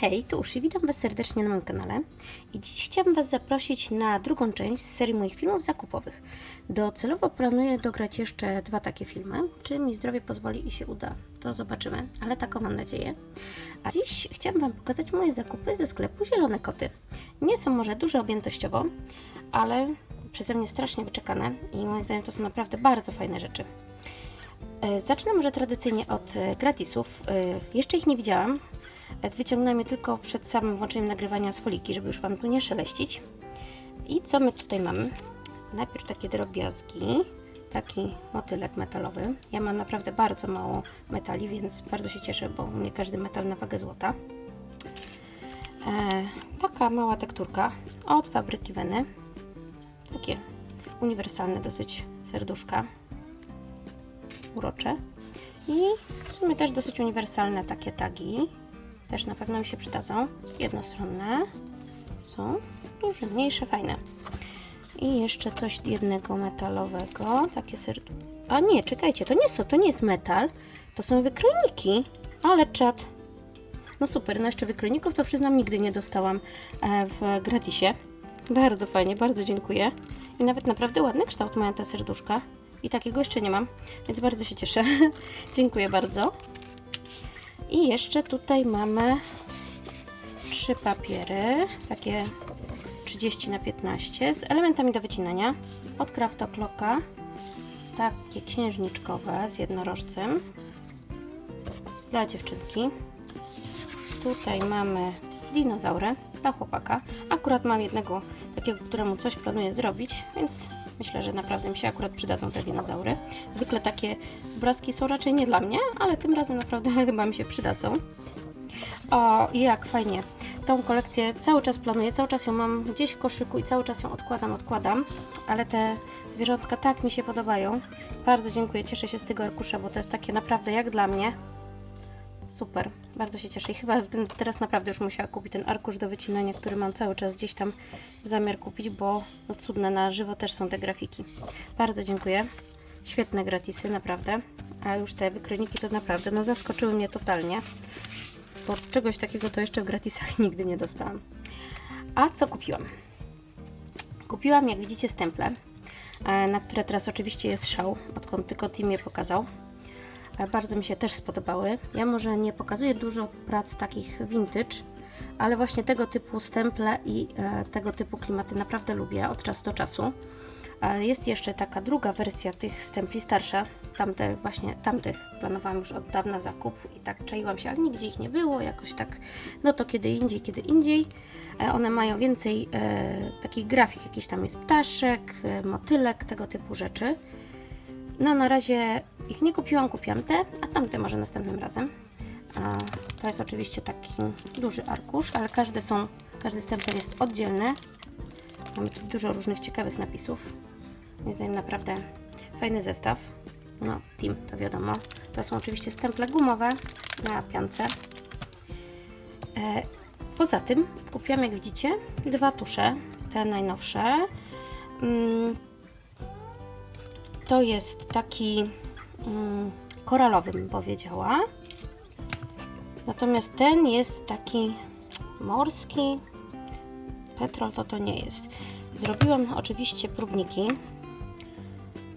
Hej, tu Uszy, witam Was serdecznie na moim kanale i dziś chciałabym Was zaprosić na drugą część z serii moich filmów zakupowych. Docelowo planuję dograć jeszcze dwa takie filmy, czy mi zdrowie pozwoli i się uda, to zobaczymy, ale taką mam nadzieję. A dziś chciałabym Wam pokazać moje zakupy ze sklepu Zielone Koty. Nie są może duże objętościowo, ale przeze mnie strasznie wyczekane i moim zdaniem to są naprawdę bardzo fajne rzeczy. E, Zacznę może tradycyjnie od e, gratisów. E, Jeszcze ich nie widziałam. Wyciągnąłem je tylko przed samym włączeniem nagrywania z foliki, żeby już Wam tu nie szeleścić. I co my tutaj mamy? Najpierw takie drobiazgi, taki motylek metalowy. Ja mam naprawdę bardzo mało metali, więc bardzo się cieszę, bo u mnie każdy metal na wagę złota. E, taka mała tekturka od fabryki Weny. Takie uniwersalne dosyć serduszka urocze. I w sumie też dosyć uniwersalne takie tagi. Też na pewno mi się przydadzą. Jednostronne są duże, mniejsze, fajne. I jeszcze coś jednego metalowego. Takie serdu... A nie, czekajcie, to nie, są, to nie jest metal. To są wykrojniki. Ale czad. No super, no jeszcze wykrojników to przyznam nigdy nie dostałam e, w gratisie. Bardzo fajnie, bardzo dziękuję. I nawet naprawdę ładny kształt mają te serduszka. I takiego jeszcze nie mam, więc bardzo się cieszę. Dziękuję bardzo. I jeszcze tutaj mamy trzy papiery, takie 30 na 15 z elementami do wycinania od Craftoclocka. Takie księżniczkowe z jednorożcem dla dziewczynki. Tutaj mamy dinozaury dla chłopaka. Akurat mam jednego takiego, któremu coś planuję zrobić, więc myślę, że naprawdę mi się akurat przydadzą te dinozaury. Zwykle takie obrazki są raczej nie dla mnie, ale tym razem naprawdę chyba mi się przydadzą. O, jak fajnie. Tą kolekcję cały czas planuję, cały czas ją mam gdzieś w koszyku i cały czas ją odkładam, odkładam, ale te zwierzątka tak mi się podobają. Bardzo dziękuję, cieszę się z tego arkusza, bo to jest takie naprawdę jak dla mnie. Super, bardzo się cieszę i chyba teraz naprawdę już musiała kupić ten arkusz do wycinania, który mam cały czas gdzieś tam zamiar kupić, bo no cudne, na żywo też są te grafiki. Bardzo dziękuję. Świetne gratisy, naprawdę. A już te wykrojniki to naprawdę, no zaskoczyły mnie totalnie. Bo czegoś takiego to jeszcze w gratisach nigdy nie dostałam. A co kupiłam? Kupiłam, jak widzicie, stemple, e, na które teraz oczywiście jest szał, odkąd tylko Tim je pokazał. E, Bardzo mi się też spodobały. Ja może nie pokazuję dużo prac takich vintage, ale właśnie tego typu stemple i e, tego typu klimaty naprawdę lubię od czasu do czasu. E, Jest jeszcze taka druga wersja tych stempli starsza. Tamte właśnie, tamtych planowałam już od dawna zakup i tak czaiłam się, ale nigdzie ich nie było, jakoś tak, no to kiedy indziej, kiedy indziej. E, One mają więcej e, takich grafik, jakiś tam jest ptaszek, e, motylek, tego typu rzeczy. No na razie ich nie kupiłam, kupiłam te, a tamte może następnym razem. A, to jest oczywiście taki duży arkusz, ale każde są, każdy stempel jest oddzielny. Mamy tu dużo różnych ciekawych napisów. Moim zdaniem naprawdę fajny zestaw. No, Team, to wiadomo. To są oczywiście stemple gumowe na piance. E, poza tym kupiłam, jak widzicie, dwa tusze, te najnowsze. To jest taki mm, koralowy, bym powiedziała. Natomiast ten jest taki morski. Petrol to to nie jest. Zrobiłam oczywiście próbniki.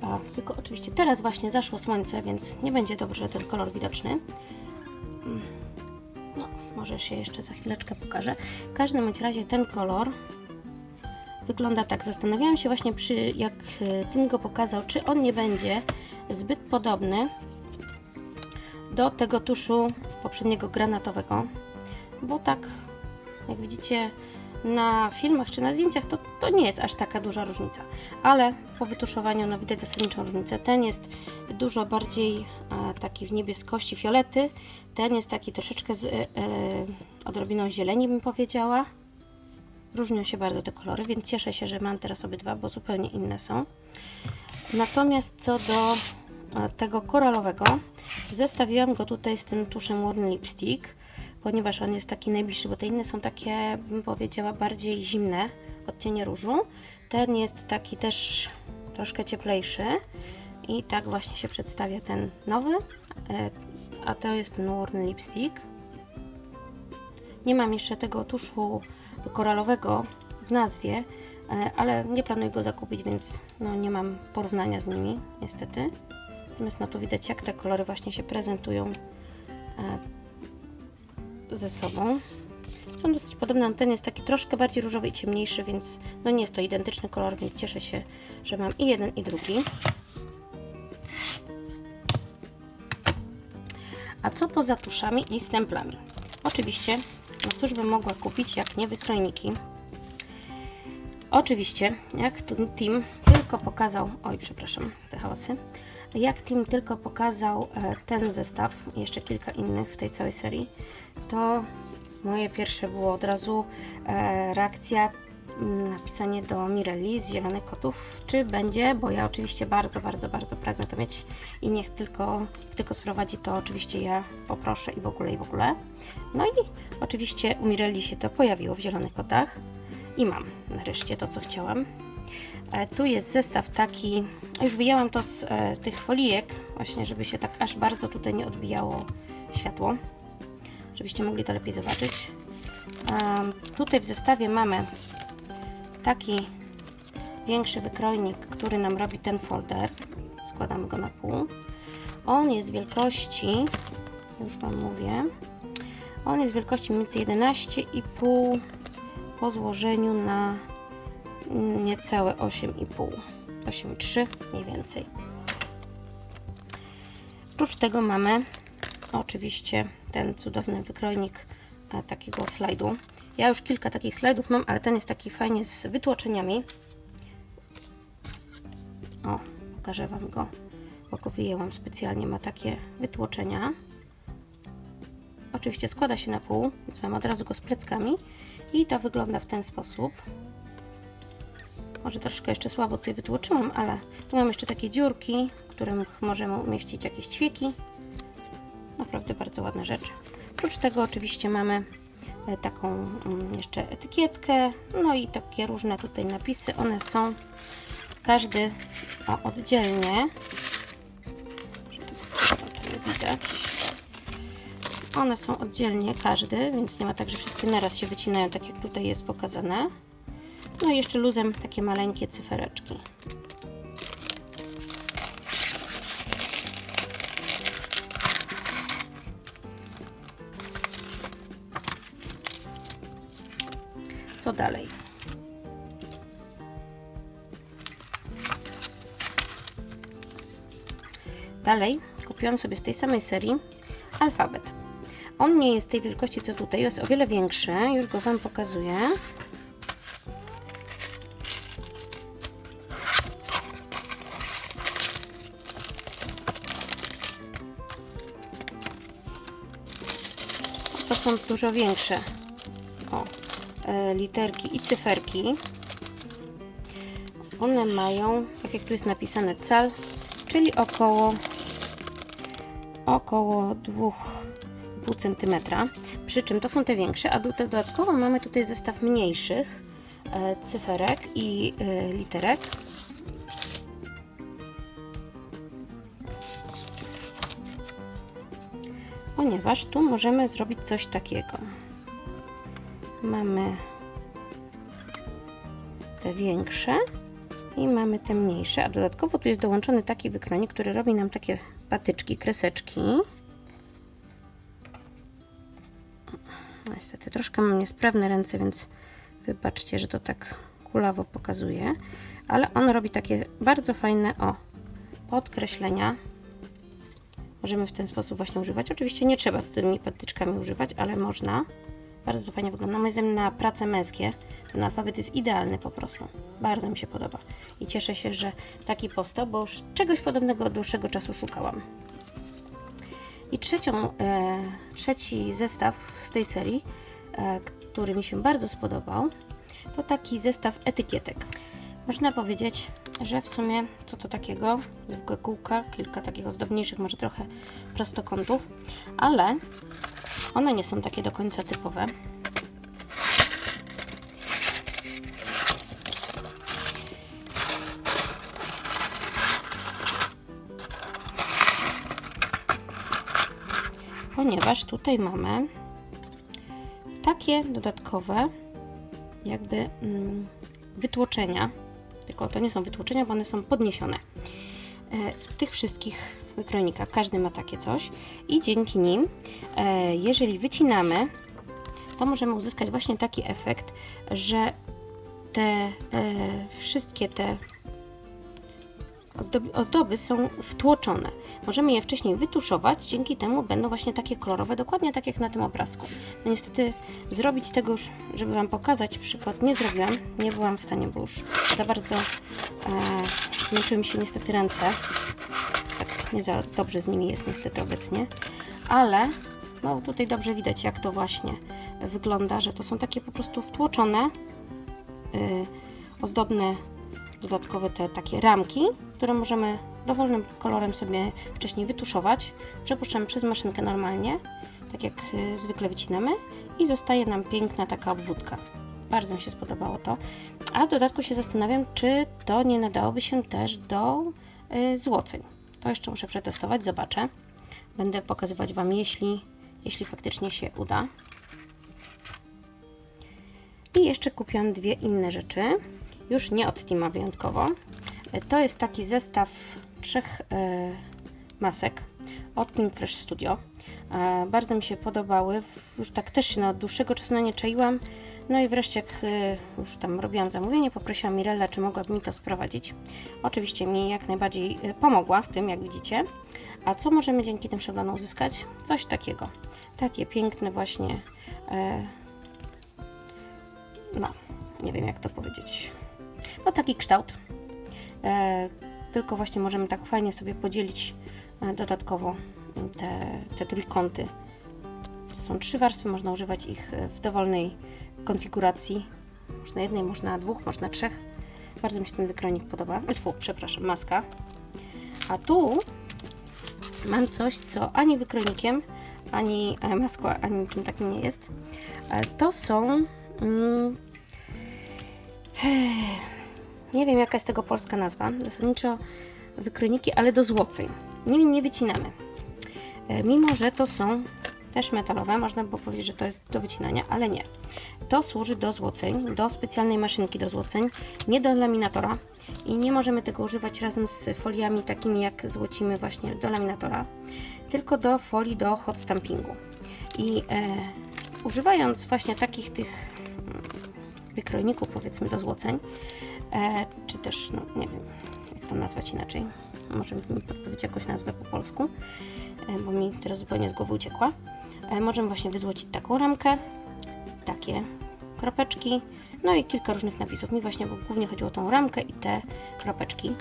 A, tylko oczywiście teraz właśnie zaszło słońce, więc nie będzie dobrze ten kolor widoczny. Mm, No, może się jeszcze za chwileczkę pokażę. W każdym razie ten kolor wygląda tak. Zastanawiałam się właśnie przy, jak e, Tim go pokazał, czy on nie będzie zbyt podobny do tego tuszu poprzedniego granatowego, bo tak jak widzicie na filmach czy na zdjęciach to, to nie jest aż taka duża różnica, ale po wytuszowaniu no, widać zasadniczą różnicę. Ten jest dużo bardziej e, taki w niebieskości, fiolety, ten jest taki troszeczkę z e, e, odrobiną zieleni bym powiedziała. Różnią się bardzo te kolory, więc cieszę się, że mam teraz obydwa, bo zupełnie inne są. Natomiast co do e, tego koralowego, zestawiłam go tutaj z tym tuszem Warm Lipstick, ponieważ on jest taki najbliższy, bo te inne są takie, bym powiedziała, bardziej zimne, odcienie różu. Ten jest taki też troszkę cieplejszy i tak właśnie się przedstawia ten nowy, e, a to jest Warm Lipstick. Nie mam jeszcze tego tuszu koralowego w nazwie, e, ale nie planuję go zakupić, więc no, nie mam porównania z nimi, niestety. Natomiast no tu widać, jak te kolory właśnie się prezentują e, ze sobą. Są dosyć podobne, no ten jest taki troszkę bardziej różowy i ciemniejszy, więc no nie jest to identyczny kolor, więc cieszę się, że mam i jeden i drugi. A co poza tuszami i stemplami? Oczywiście, no cóż bym mogła kupić, jak nie wykrojniki. Oczywiście, jak Tim tylko pokazał, oj przepraszam za te hałasy, jak Tim tylko pokazał e, ten zestaw jeszcze kilka innych w tej całej serii, to moje pierwsze było od razu e, reakcja napisanie do Mirelli z Zielonych Kotów, czy będzie, bo ja oczywiście bardzo, bardzo, bardzo pragnę to mieć i niech tylko, tylko sprowadzi to oczywiście ja poproszę i w ogóle, i w ogóle. No i oczywiście u Mirelli się to pojawiło w Zielonych Kotach i mam nareszcie to, co chciałam. E, tu jest zestaw taki, już wyjęłam to z e, tych folijek, właśnie żeby się tak aż bardzo tutaj nie odbijało światło, żebyście mogli to lepiej zobaczyć. Um, tutaj w zestawie mamy taki większy wykrojnik, który nam robi ten folder. Składamy go na pół. On jest wielkości, już Wam mówię, on jest wielkości mniej więcej 11,5 po złożeniu na niecałe 8,5 8,3 mniej więcej oprócz tego mamy oczywiście ten cudowny wykrojnik e, takiego slajdu ja już kilka takich slajdów mam, ale ten jest taki fajnie z wytłoczeniami o, pokażę Wam go bo go wyjęłam specjalnie, ma takie wytłoczenia oczywiście składa się na pół, więc mam od razu go z pleckami i to wygląda w ten sposób może troszkę jeszcze słabo tutaj wytłoczyłam, ale tu mam jeszcze takie dziurki, w których możemy umieścić jakieś ćwieki. Naprawdę bardzo ładna rzecz. Oprócz tego oczywiście mamy taką mm, jeszcze etykietkę, no i takie różne tutaj napisy. One są każdy o, oddzielnie. Widać. One są oddzielnie każdy, więc nie ma tak, że wszystkie naraz się wycinają, tak jak tutaj jest pokazane. No i jeszcze luzem takie maleńkie cyfereczki. Co dalej? Dalej kupiłam sobie z tej samej serii alfabet. On nie jest tej wielkości co tutaj, jest o wiele większy, już go Wam pokazuję. To są dużo większe o, literki i cyferki. One mają, tak jak tu jest napisane, cal, czyli około około 2,5 cm. Przy czym to są te większe, a dodatkowo mamy tutaj zestaw mniejszych e, cyferek i e, literek. Ponieważ tu możemy zrobić coś takiego. Mamy te większe i mamy te mniejsze, a dodatkowo tu jest dołączony taki wykronik, który robi nam takie patyczki, kreseczki. Niestety troszkę mam niesprawne ręce, więc wybaczcie, że to tak kulawo pokazuje, ale on robi takie bardzo fajne o podkreślenia. Możemy w ten sposób właśnie używać. Oczywiście nie trzeba z tymi patyczkami używać, ale można. Bardzo fajnie wygląda. Moim zdaniem na prace męskie ten alfabet jest idealny po prostu. Bardzo mi się podoba. I cieszę się, że taki powstał, bo już czegoś podobnego od dłuższego czasu szukałam. I trzecią, e, trzeci zestaw z tej serii, e, który mi się bardzo spodobał, to taki zestaw etykietek. Można powiedzieć, że w sumie co to takiego? Zwykłe kółka, kilka takich ozdobniejszych, może trochę prostokątów, ale one nie są takie do końca typowe. Ponieważ tutaj mamy takie dodatkowe jakby mm, wytłoczenia, tylko to nie są wytłoczenia, bo one są podniesione. W tych wszystkich wykrojnikach każdy ma takie coś i dzięki nim, e, jeżeli wycinamy, to możemy uzyskać właśnie taki efekt, że te e, wszystkie te ozdoby, ozdoby są wtłoczone. Możemy je wcześniej wytuszować, dzięki temu będą właśnie takie kolorowe, dokładnie tak jak na tym obrazku. No niestety zrobić tego już, żeby Wam pokazać przykład, nie zrobiłam, nie byłam w stanie, bo już za bardzo e, zmęczyły mi się niestety ręce. Tak nie za dobrze z nimi jest niestety obecnie, ale no tutaj dobrze widać jak to właśnie wygląda, że to są takie po prostu wtłoczone, y, ozdobne dodatkowe te takie ramki, które możemy dowolnym kolorem sobie wcześniej wytuszować. Przepuszczamy przez maszynkę normalnie, tak jak y, zwykle wycinamy i zostaje nam piękna taka obwódka. Bardzo mi się spodobało to. A w dodatku się zastanawiam, czy to nie nadałoby się też do y, złoceń. To jeszcze muszę przetestować, zobaczę. Będę pokazywać Wam, jeśli, jeśli faktycznie się uda. I jeszcze kupiłam dwie inne rzeczy, już nie od Tima wyjątkowo. To jest taki zestaw trzech e, masek od Team Fresh Studio. E, bardzo mi się podobały, już tak też się na od dłuższego czasu na nie czaiłam. No i wreszcie jak e, już tam robiłam zamówienie, poprosiłam Mirella, czy mogłaby mi to sprowadzić. Oczywiście mi jak najbardziej pomogła w tym, jak widzicie. A co możemy dzięki tym szablonom uzyskać? Coś takiego. Takie piękne właśnie no, nie wiem jak to powiedzieć. No taki kształt. E, tylko właśnie możemy tak fajnie sobie podzielić e, dodatkowo te, te trójkąty. To są trzy warstwy, można używać ich e, w dowolnej konfiguracji. Można jednej, można dwóch, można trzech. Bardzo mi się ten wykrojnik podoba. Przepraszam, maska. A tu mam coś, co ani wykrojnikiem, ani maską, ani niczym takim nie jest. To są. Mm, nie wiem, jaka jest tego polska nazwa. Zasadniczo wykrojniki, ale do złoceń. Nie, nie wycinamy. E, Mimo, że to są też metalowe, można by było powiedzieć, że to jest do wycinania, ale nie. To służy do złoceń, do specjalnej maszynki do złoceń, nie do laminatora i nie możemy tego używać razem z foliami takimi jak złocimy właśnie do laminatora, tylko do folii do hot stampingu. I e, używając właśnie takich tych mm, wykrojników powiedzmy do złoceń, czy też, no nie wiem, jak to nazwać inaczej, może mi podpowiedzieć jakąś nazwę po polsku, e, bo mi teraz zupełnie z głowy uciekła. E, możemy właśnie wyzłocić taką ramkę, takie kropeczki, no i kilka różnych napisów. Mi właśnie bo głównie chodziło o tą ramkę i te kropeczki.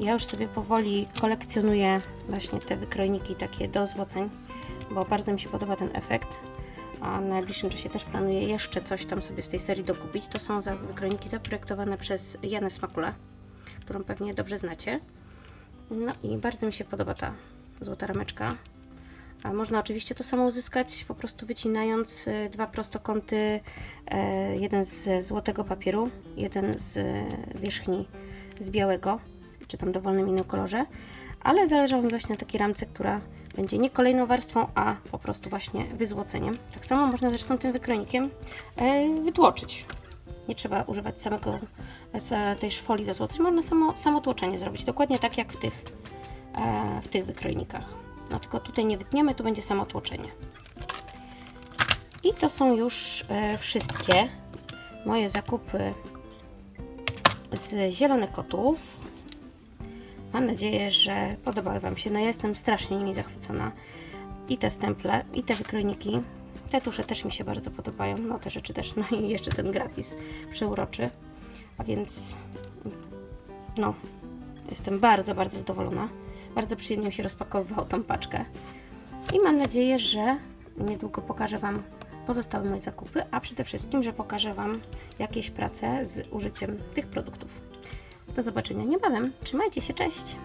Ja już sobie powoli kolekcjonuję właśnie te wykrojniki takie do złoceń, bo bardzo mi się podoba ten efekt. A w najbliższym czasie też planuję jeszcze coś tam sobie z tej serii dokupić. To są za wykrojniki zaprojektowane przez Janę Smakula, którą pewnie dobrze znacie. No i bardzo mi się podoba ta złota rameczka. A można oczywiście to samo uzyskać po prostu wycinając y, dwa prostokąty, e, jeden z złotego papieru, jeden z wierzchni z białego, czy tam dowolnym innym kolorze, ale zależało mi właśnie na takiej ramce, która będzie nie kolejną warstwą, a po prostu właśnie wyzłoceniem. Tak samo można zresztą tym wykrojnikiem e, wytłoczyć. Nie trzeba używać samego tej folii do złoceń, można samo, samo tłoczenie zrobić, dokładnie tak jak w tych, e, w tych wykrojnikach. No tylko tutaj nie wytniemy, tu będzie samo tłoczenie. I to są już e, wszystkie moje zakupy z zielonych kotów. Mam nadzieję, że podobały Wam się. No ja jestem strasznie nimi zachwycona. I te stemple, i te wykrojniki. Te tusze też mi się bardzo podobają. No te rzeczy też. No i jeszcze ten gratis przeuroczy. A więc no, jestem bardzo, bardzo zadowolona. Bardzo przyjemnie mi się rozpakowywało tą paczkę. I mam nadzieję, że niedługo pokażę Wam pozostałe moje zakupy, a przede wszystkim, że pokażę Wam jakieś prace z użyciem tych produktów. Do zobaczenia niebawem. Trzymajcie się, cześć!